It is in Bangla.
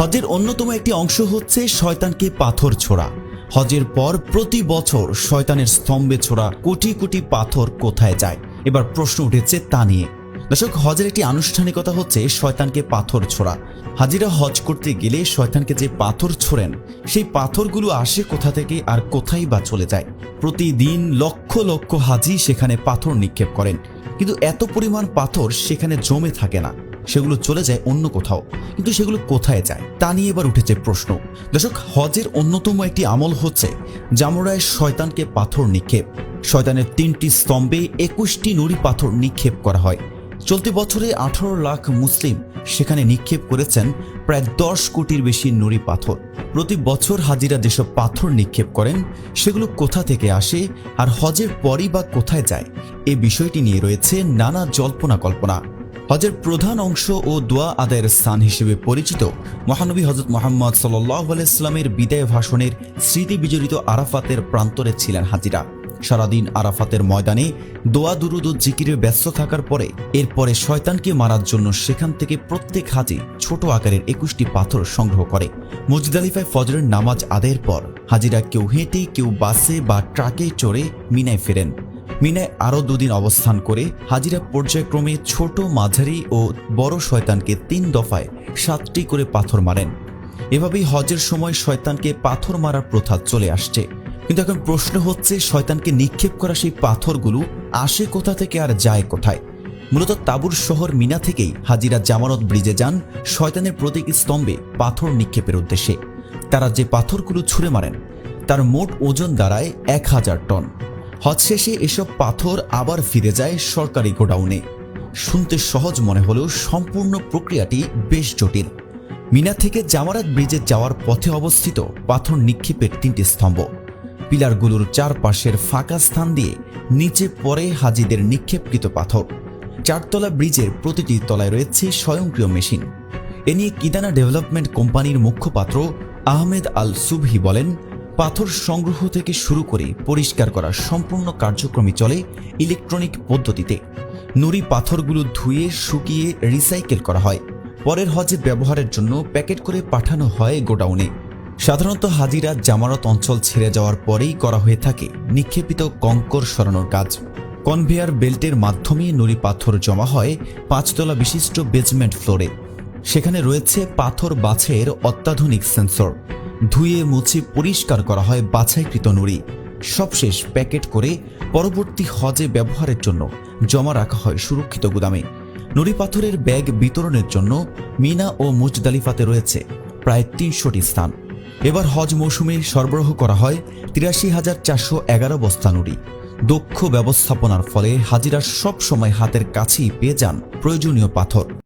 হজের অন্যতম একটি অংশ হচ্ছে শয়তানকে পাথর ছোড়া। হজের পর প্রতি বছর শয়তানের স্তম্ভে ছোড়া কোটি কোটি পাথর কোথায় যায়? এবার প্রশ্ন উঠেছে তা নিয়ে। দর্শক, হজের একটি আনুষ্ঠানিকতা হচ্ছে শয়তানকে পাথর ছোড়া। হাজিরা হজ করতে গেলে শয়তানকে যে পাথর ছোড়েন, সেই পাথরগুলো আসে কোথা থেকে আর কোথায় বা চলে যায়? প্রতিদিন লক্ষ লক্ষ হাজি সেখানে পাথর নিক্ষেপ করেন। কিন্তু এত পরিমাণ পাথর সেখানে জমে থাকে না। সেগুলো চলে যায় অন্য কোথাও। কিন্তু সেগুলো কোথায় যায়, তা নিয়ে এবার উঠেছে প্রশ্ন। দর্শক, হজের অন্যতম একটি আমল হচ্ছে জামরায় শয়তানকে পাথর নিক্ষেপ। শয়তানের তিনটি স্তম্ভে একুশটি নুড়ি পাথর নিক্ষেপ করা হয়। চলতি বছরে আঠারো লাখ মুসলিম সেখানে নিক্ষেপ করেছেন প্রায় দশ কোটির বেশি নুড়ি পাথর। প্রতি বছর হাজিরা যেসব পাথর নিক্ষেপ করেন, সেগুলো কোথা থেকে আসে আর হজের পরই বা কোথায় যায়, এ বিষয়টি নিয়ে রয়েছে নানা জল্পনা কল্পনা। হজের প্রধান অংশ ও দোয়া আদায়ের স্থান হিসেবে পরিচিত মহানবী হজরত মোহাম্মদ সাল্লাহ আলাইস্লামের বিদায় ভাষণের স্মৃতি বিজড়িত আরাফাতের প্রান্তরে ছিলেন হাজিরা। সারাদিন আরাফাতের ময়দানে দোয়া, দুরুদ ও জিকিরে ব্যস্ত থাকার পরে এরপরে শয়তানকে মারার জন্য সেখান থেকে প্রত্যেক হাজি ছোট আকারের একুশটি পাথর সংগ্রহ করে। মসজিদ আলিফায় ফজরের নামাজ আদায়ের পর হাজিরা কেউ হেঁটে, কেউ বাসে বা ট্রাকে চড়ে মিনায় ফেরেন। মিনায় আরও দুদিন অবস্থান করে হাজিরা পর্যায়ক্রমে ছোট মাঝারি ও বড় শয়তানকে তিন দফায় সাতটি করে পাথর মারেন। এভাবেই হজের সময় শয়তানকে পাথর মারার প্রথা চলে আসছে। কিন্তু এখন প্রশ্ন হচ্ছে, শয়তানকে নিক্ষেপ করা সেই পাথরগুলো আসে কোথা থেকে আর যায় কোথায়? মূলত তাবুর শহর মিনা থেকেই হাজিরা জামানত ব্রিজে যান শয়তানের প্রতীক স্তম্ভে পাথর নিক্ষেপের উদ্দেশ্যে। তারা যে পাথরগুলো ছুঁড়ে মারেন, তার মোট ওজন দাঁড়ায় এক হাজার টন। হজ শেষে এসব পাথর আবার ফিরে যায় সরকারি গোডাউনে। শুনতে সহজ মনে হলেও সম্পূর্ণ প্রক্রিয়াটি বেশ জটিল। মিনা থেকে জামারাত ব্রিজে যাওয়ার পথে অবস্থিত পাথর নিক্ষেপের তিনটি স্তম্ভ। পিলারগুলোর চারপাশের ফাঁকা স্থান দিয়ে নিচে পড়ে হাজিদের নিক্ষেপকৃত পাথর। চারতলা ব্রিজের প্রতিটি তলায় রয়েছে স্বয়ংক্রিয় মেশিন। এ নিয়ে কিদানা ডেভেলপমেন্ট কোম্পানির মুখপাত্র আহমেদ আল সুবহি বলেন পাথর সংগ্রহ থেকে শুরু করে পরিষ্কার করার সম্পূর্ণ কার্যক্রমই চলে ইলেকট্রনিক পদ্ধতিতে। নুড়ি পাথরগুলো ধুয়ে, শুকিয়ে রিসাইকেল করা হয়। পরের হজে ব্যবহারের জন্য প্যাকেট করে পাঠানো হয় গোডাউনে। সাধারণত হাজিরা জামারত অঞ্চল ছেড়ে যাওয়ার পরেই করা হয়ে থাকে নিক্ষেপিত কঙ্কর সরানোর কাজ। কনভেয়ার বেল্টের মাধ্যমে নুড়ি পাথর জমা হয় পাঁচতলা বিশিষ্ট বেজমেন্ট ফ্লোরে সেখানে রয়েছে পাথর বাছের অত্যাধুনিক সেন্সর ধুয়ে মুছে পরিষ্কার করা হয় বাছাইকৃত নুড়ি। সবশেষ প্যাকেট করে পরবর্তী হজে ব্যবহারের জন্য জমা রাখা হয় সুরক্ষিত গুদামে। নুড়ি পাথরের ব্যাগ বিতরণের জন্য মিনা ও মুজদালিফাতে রয়েছে প্রায় তিনশোটি স্থান। এবার হজ মৌসুমে সরবরাহ করা হয় তিরাশি হাজার চারশো এগারো বস্তা নুড়ি। দক্ষ ব্যবস্থাপনার ফলে হাজিরা সব সময় হাতের কাছেই পেয়ে যান প্রয়োজনীয় পাথর।